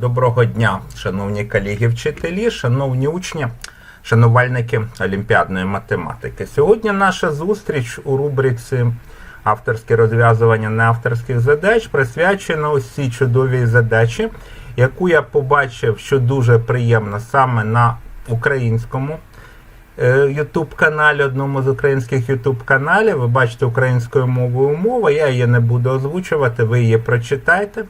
Доброго дня, шановні колеги вчителі, шановні учні, шанувальники олімпіадної математики. Сьогодні наша зустріч у рубриці авторське розв'язування неавторських задач присвячена ось чудовій задачі, яку я побачив, що дуже приємно саме на українському Ютуб каналі, одному з українських Ютуб каналів. Ви бачите українською мовою мова. Я її не буду озвучувати, ви її прочитайте.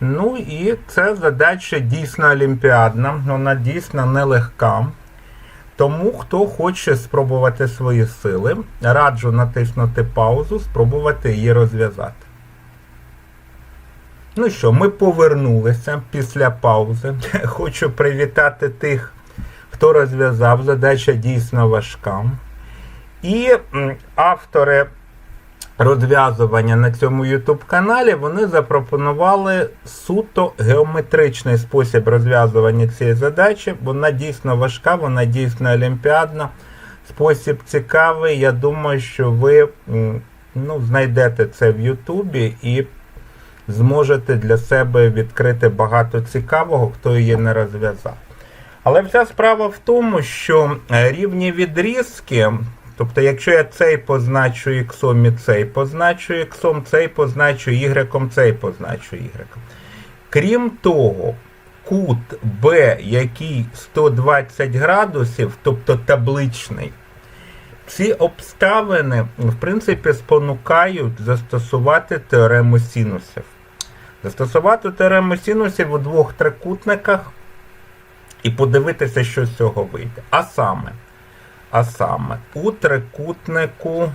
Ну і ця задача дійсно олімпіадна, вона дійсно нелегка. Тому, хто хоче спробувати свої сили, раджу натиснути паузу, спробувати її розв'язати. Ну що, ми повернулися після паузи. Хочу привітати тих, хто розв'язав. Задача дійсно важка. І автори розв'язування на цьому YouTube каналі вони запропонували суто геометричний спосіб розв'язування цієї задачі. Вона дійсно важка, вона дійсно олімпіадна. Спосіб цікавий. Я думаю, що ви ну, знайдете це в Ютубі і зможете для себе відкрити багато цікавого, хто її не розв'язав. Але вся справа в тому, що е, рівні відрізки, тобто, якщо я цей позначу іксом і цей позначу іксом, цей позначу ігреком, цей позначу ігреком. Крім того, кут Б, який 120 градусів, тобто табличний, ці обставини, в принципі, спонукають застосувати теорему синусів. Застосувати теорему синусів у двох трикутниках і подивитися, що з цього вийде. А саме, а саме у трикутнику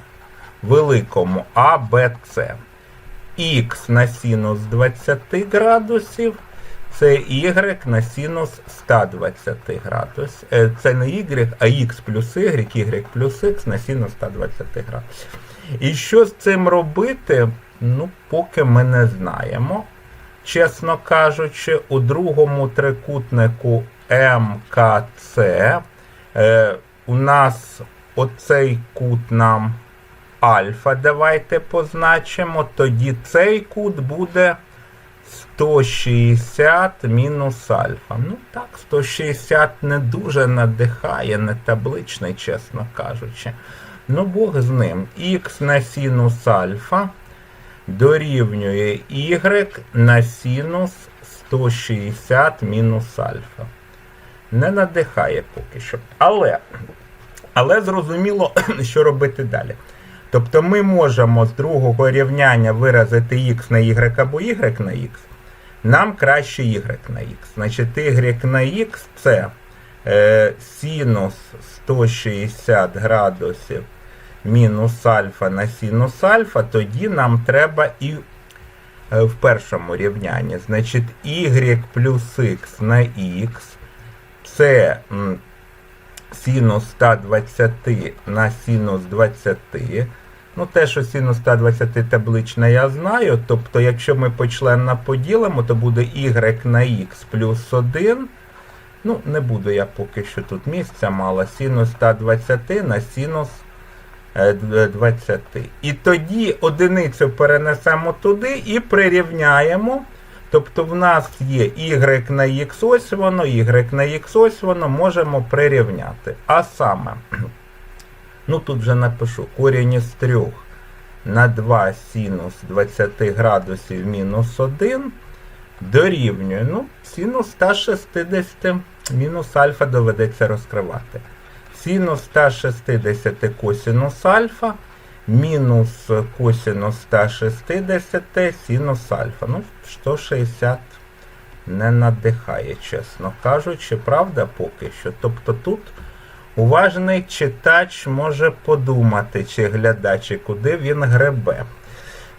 великому ABC х на синус 20 градусів, це y на синус 120 градусів. Це не y, а x плюс y, y плюс x на синус 120 градусів. І що з цим робити, ну, поки ми не знаємо. Чесно кажучи, у другому трикутнику МКЦ у нас оцей кут нам альфа, давайте позначимо, тоді цей кут буде 160 мінус альфа. Ну так, 160 не дуже надихає, не табличний, чесно кажучи. Ну, Бог з ним. Х на синус альфа дорівнює y на синус 160 мінус альфа. Не надихає поки що. Але, але зрозуміло, що робити далі. Тобто ми можемо з другого рівняння виразити x на y або y на x. Нам краще y на x. Значить, y на x це е, синус 160 градусів мінус альфа на синус альфа, тоді нам треба і е, в першому рівнянні. Значить, y плюс x на x це синус 120 на синус 20. Ну, те, що синус 120 таблична, я знаю. Тобто, якщо ми почленно поділимо, то буде y на x плюс 1. Ну, не буду я поки що тут місця мало. Синус 120 на синус е, 20. І тоді одиницю перенесемо туди і прирівняємо. Тобто в нас є y на x ось воно, y на x ось воно можемо прирівняти. А саме, ну тут вже напишу, корінь із 3 на 2 синус 20 градусів мінус 1 дорівнює, ну, синус 160 мінус альфа доведеться розкривати. Синус 160 косинус альфа мінус косинус 160 синус альфа. Ну, 160 не надихає, чесно кажучи, правда, поки що. Тобто тут уважний читач може подумати, чи глядач, і куди він гребе.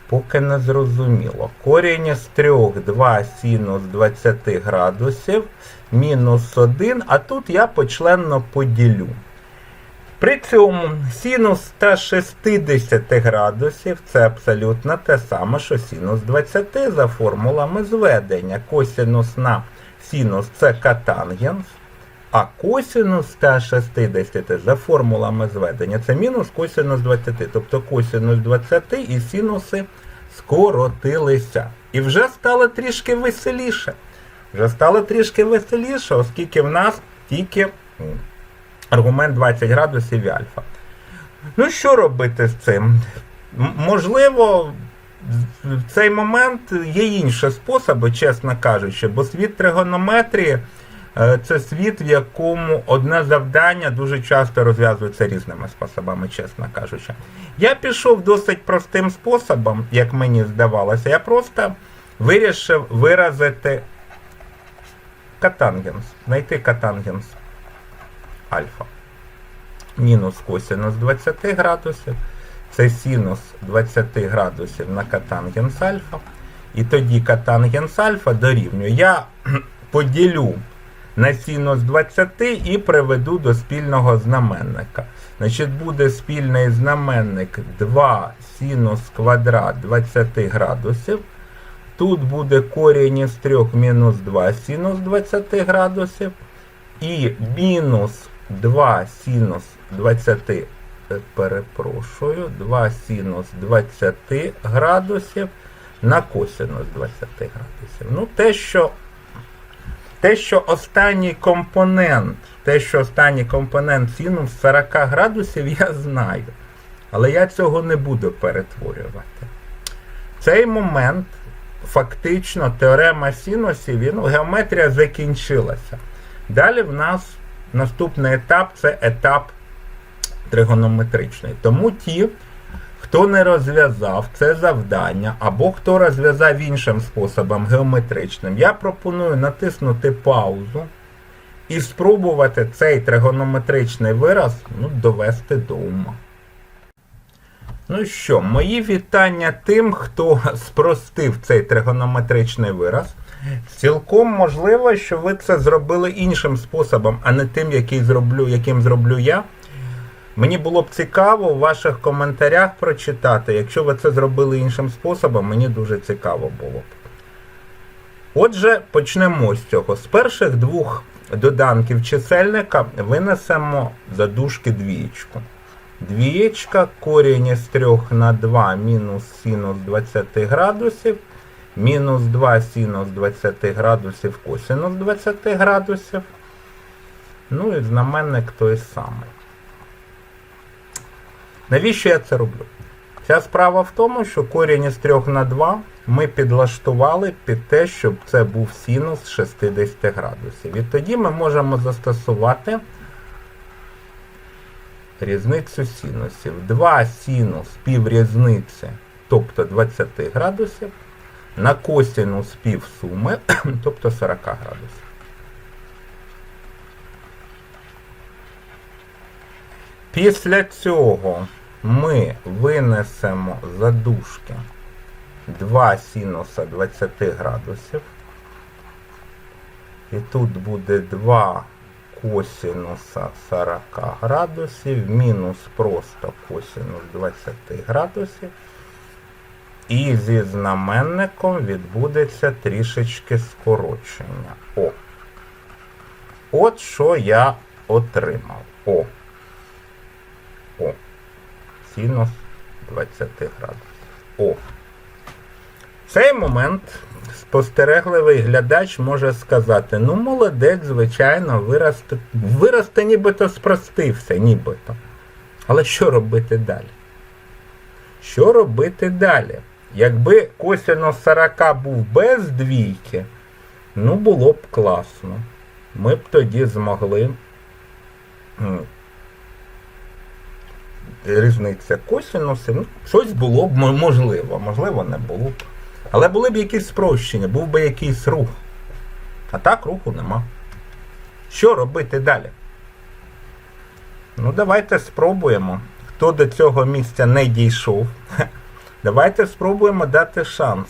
Поки не зрозуміло. Корінь з 3 2 синус 20 градусів мінус 1, а тут я почленно поділю. При цьому синус 160 градусів це абсолютно те саме, що синус 20 за формулами зведення. Косинус на синус це катангенс, а косинус 160 за формулами зведення це мінус косинус 20. Тобто косинус 20 і синуси скоротилися. І вже стало трішки веселіше. Вже стало трішки веселіше, оскільки в нас тільки м, аргумент 20 градусів і альфа. Ну, що робити з цим? Можливо, в цей момент є інші способи, чесно кажучи, бо світ тригонометрії е, це світ, в якому одне завдання дуже часто розв'язується різними способами, чесно кажучи. Я пішов досить простим способом, як мені здавалося. Я просто вирішив виразити катангенс, знайти катангенс альфа. Мінус косинус 20 градусів. Це синус 20 градусів на катангенс альфа. І тоді катангенс альфа дорівнює. Я поділю на синус 20 і приведу до спільного знаменника. Значить, буде спільний знаменник 2 синус квадрат 20 градусів. Тут буде корінь із 3 мінус 2 синус 20 градусів. І мінус 2 синус 20, е, перепрошую, 2 синус 20 градусів на косинус 20 градусів. Ну, те, що те, що останній компонент, те, що останній компонент синус 40 градусів, я знаю. Але я цього не буду перетворювати. Цей момент, фактично, теорема синусів, він, геометрія закінчилася. Далі в нас наступний етап це етап тригонометричний. Тому ті, хто не розв'язав це завдання, або хто розв'язав іншим способом геометричним, я пропоную натиснути паузу і спробувати цей тригонометричний вираз ну, довести до ума. Ну що, мої вітання тим, хто спростив цей тригонометричний вираз. Цілком можливо, що ви це зробили іншим способом, а не тим, який зроблю, яким зроблю я. Мені було б цікаво в ваших коментарях прочитати. Якщо ви це зробили іншим способом, мені дуже цікаво було б. Отже, почнемо з цього. З перших двох доданків чисельника винесемо задушки двієчку. Двієчка, корінь із 3 на 2 мінус синус 20 градусів, мінус 2 синус 20 градусів косинус 20 градусів. Ну і знаменник той самий. Навіщо я це роблю? Ця справа в тому, що корінь із 3 на 2 ми підлаштували під те, щоб це був синус 60 градусів. І тоді ми можемо застосувати різницю синусів. 2 синус піврізниці, тобто 20 градусів, на косинус півсуми, тобто 40 градусів. Після цього ми винесемо задушки 2 синуса 20 градусів. І тут буде 2 косинуса 40 градусів, мінус просто косинус 20 градусів. І зі знаменником відбудеться трішечки скорочення. О. От що я отримав. О. О. Синус 20 градусів. О. В цей момент спостерегливий глядач може сказати, ну молодець, звичайно, виросте, виросте нібито спростився, нібито. Але що робити далі? Що робити далі? Якби косинус 40 був без двійки, ну було б класно. Ми б тоді змогли різниця косинусів, ну, щось було б можливо, можливо, не було б. Але були б якісь спрощення, був би якийсь рух. А так руху нема. Що робити далі? Ну, давайте спробуємо. Хто до цього місця не дійшов, давайте спробуємо дати шанс.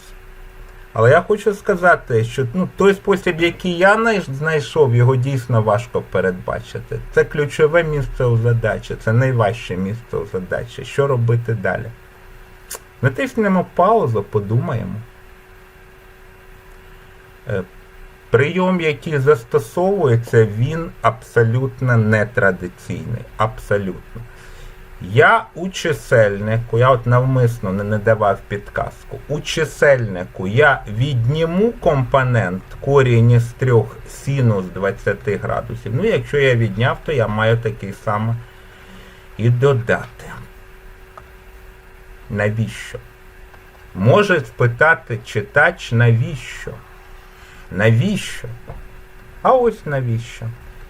Але я хочу сказати, що ну, той спосіб, який я знайшов, його дійсно важко передбачити. Це ключове місце у задачі, це найважче місце у задачі. Що робити далі? Натиснемо паузу, подумаємо. Е, Прийом, який застосовується, він абсолютно нетрадиційний. Абсолютно. Я у чисельнику, я от навмисно не, давав підказку. У чисельнику я відніму компонент корінь із 3 синус 20 градусів. Ну, якщо я відняв, то я маю такий самий і додати. Навіщо? Може спитати читач, навіщо? Навіщо? А ось навіщо?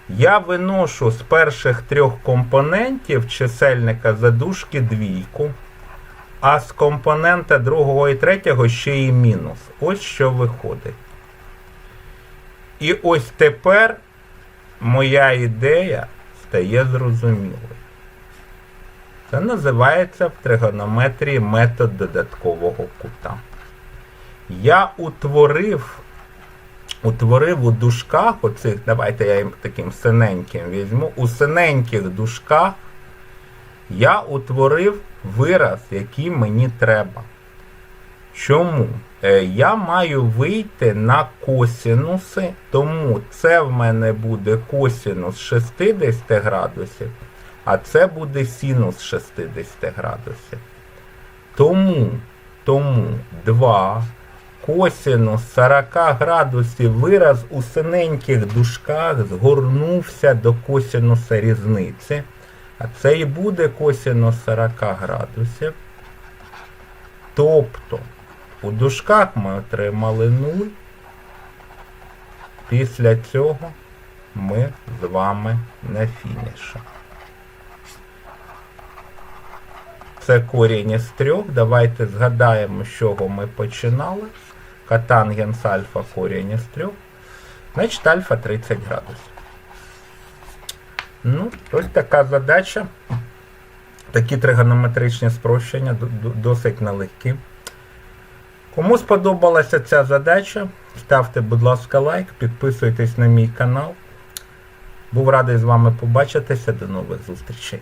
Я виношу з перших трьох компонентів чисельника задушки двійку, а з компонента другого і третього ще і мінус. Ось що виходить. І ось тепер моя ідея стає зрозумілою. Це називається в тригонометрії метод додаткового кута. Я утворив утворив у дужках оцих, давайте я їм таким синеньким візьму. У синеньких дужках я утворив вираз, який мені треба. Чому? Е, Я маю вийти на косінуси, тому це в мене буде косінус 60 градусів, а це буде синус 60 градусів. Тому, тому 2 косінус 40 градусів вираз у синеньких дужках згорнувся до косінуса різниці. А це і буде косінус 40 градусів. Тобто у дужках ми отримали 0. Після цього ми з вами на фініші. Це корінь із трьох. Давайте згадаємо, з чого ми починали. Катангенс альфа корінь із трьох. Значить альфа 30 градусів. Ну, ось така задача. Такі тригонометричні спрощення досить нелегкі. Кому сподобалася ця задача, ставте, будь ласка, лайк, підписуйтесь на мій канал. Був радий з вами побачитися. До нових зустрічей.